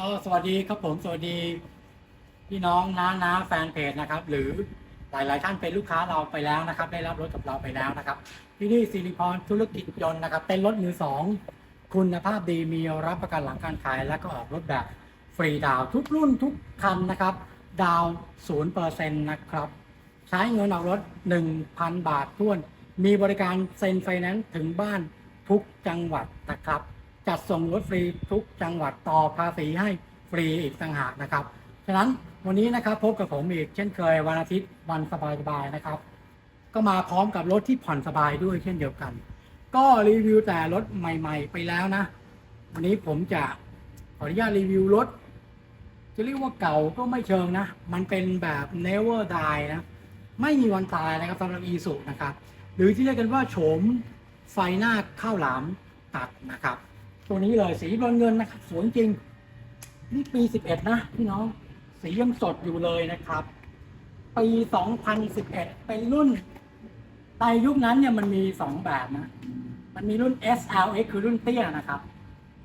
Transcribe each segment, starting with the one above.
เออสวัสดีครับผมสวัสดี พี่น้องน้าน้าแฟนเพจนะครับ หรือหลาย ๆ ท่านเป็นลูกค้าเราไปแล้วนะครับ ได้รับรถกับเราไปแล้วนะครับ ที่นี่สิริพรธุรกิจยนต์นะครับ เป็นรถมือสองคุณภาพดีมีรับประกันหลังการขาย และก็ออกรถแบบฟรีดาวทุกรุ่นทุกคันนะครับ ดาวศูนย์เปอร์เซ็นต์นะครับ ใช้เงินออกรถ 1,000 บาทท้วน มีบริการเซ็นไฟแนนซ์ถึงบ้านทุกจังหวัดนะครับ จัดส่งรถฟรีทุกจังหวัดต่อภาษีให้ฟรีอีกต่างหากนะครับ ฉะนั้นวันนี้นะครับพบกับผมอีกเช่นเคยวันอาทิตย์วันสบายๆนะครับ ก็มาพร้อมกับรถที่ผ่อนสบายด้วยเช่นเดียวกัน ก็รีวิวแต่รถใหม่ ๆ ไปแล้วนะ วันนี้ผมจะขออนุญาตรีวิวรถจะเรียกว่าเก่าก็ไม่เชิงนะ มันเป็นแบบ never die นะ ไม่มีวันตายนะครับสำหรับอีสุนะครับ หรือที่เรียกกันว่าโฉมไฟหน้าข้าวหลามตัดนะครับ ตัวนี้เลยสีบรอนเงินนะครับสวยจริง นี่ปี11นะพี่น้อง สียังสดอยู่เลยนะครับ ปี2011เป็นรุ่นในยุคนั้นเนี่ยมันมี2แบบนะ มันมีรุ่น SLX คือรุ่นเตี้ยนะครับ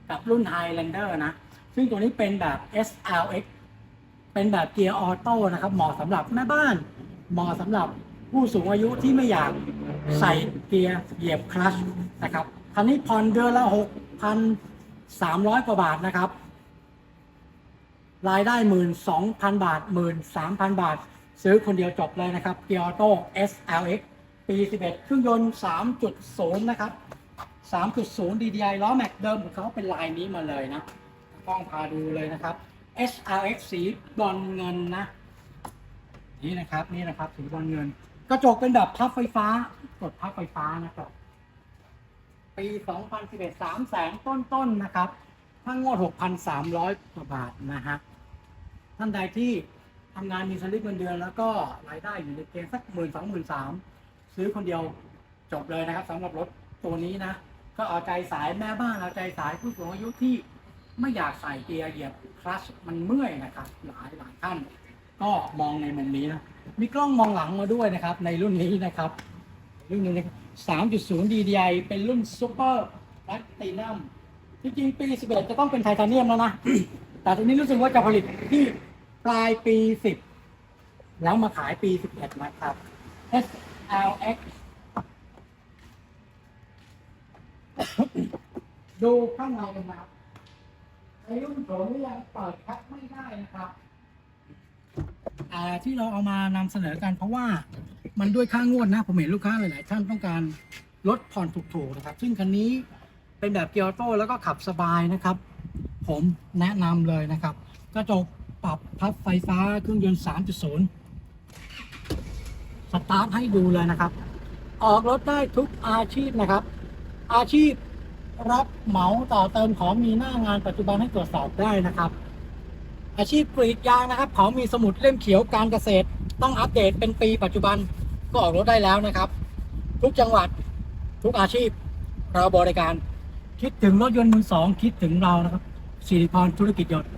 กับรุ่น Highlander นะ ซึ่งตัวนี้เป็นแบบ SLX เป็นแบบเกียร์ออโต้นะครับ เหมาะสำหรับแม่บ้าน เหมาะสำหรับผู้สูงอายุที่ไม่อยากใส่เกียร์เหยียบคลัชนะครับคันนี้ผ่อนเดือนละ6,300ก ว่าบาทนะครับ รายได้12,000บาท13,000บาท ซื้อคนเดียวจบเลยนะครับเกียร์ออโต้ SLX ปี11เครื่องยนต์3.0นะครับ3.0 DDI ล้อแม็กเดิมของเขาเป็นลายนี้มาเลยนะกล้องพาดูเลยนะครับ SLX สีบอลเงินนะ นี่นะครับนี่นะครับสีบอลเงิน กระจกเป็นแบบพับไฟฟ้ากดพับไฟฟ้านะครับ ปี 2011 3แสนต้นๆนะครับถ้างวด 6,300กว่าบาทนะฮะท่านใดที่ทำงานมีสลิปเงินเดือน แล้วก็รายได้อยู่ในเกณฑ์สักหมื่นสองหมื่นสามซื้อคนเดียวจบเลยนะครับสำหรับรถตัวนี้นะ ก็เอาใจสายแม่บ้านเอาใจสายผู้สูงอายุที่ไม่อยากใส่เกียร์เหยียบคลัชมันเมื่อยนะครับหลายหลายท่าน ก็มองในมุมนี้นะมีกล้องมองหลังมาด้วยนะครับ ในรุ่นนี้นะครับ รุ่นนี้นะครับ3.0 DDI เป็นรุ่นซูเปอร์แพลตินัมจริงๆปี 11 จะต้องเป็นไทเทเนียมแล้วนะ แต่ทีนี้รู้สึกว่าจะผลิตที่ปลายปี 10 แล้วมาขายปี 11 นะครับ SLX ดูข้างในกันนะครับในรุ่นผมนี่ยังเปิดแพ็คไม่ได้นะครับ อ่าที่เราเอามานำเสนอกันเพราะว่ามันด้วยค่างวดนะ ผมเห็นลูกค้าหลาย ๆ ท่านต้องการลดผ่อนถูก ๆ นะครับ ซึ่งคันนี้เป็นแบบเกียร์ออโต้แล้วก็ขับสบายนะครับ ผมแนะนำเลยนะครับกระจกปรับพับไฟฟ้าเครื่องยนต์ 3.0 สตาร์ทให้ดูเลยนะครับ ออกรถได้ทุกอาชีพนะครับ อาชีพรับเหมาต่อเติมของมีหน้างานปัจจุบันให้ตรวจสอบได้นะครับ อาชีพกรีดยางนะครับ เขามีสมุดเล่มเขียวการเกษตร ต้องอัปเดตเป็นปีปัจจุบันก็ออกรถได้แล้วนะครับ ทุกจังหวัดทุกอาชีพเราบริการ คิดถึงรถยนต์มือสอง คิดถึงเรานะครับสิริพรธุรกิจยนต์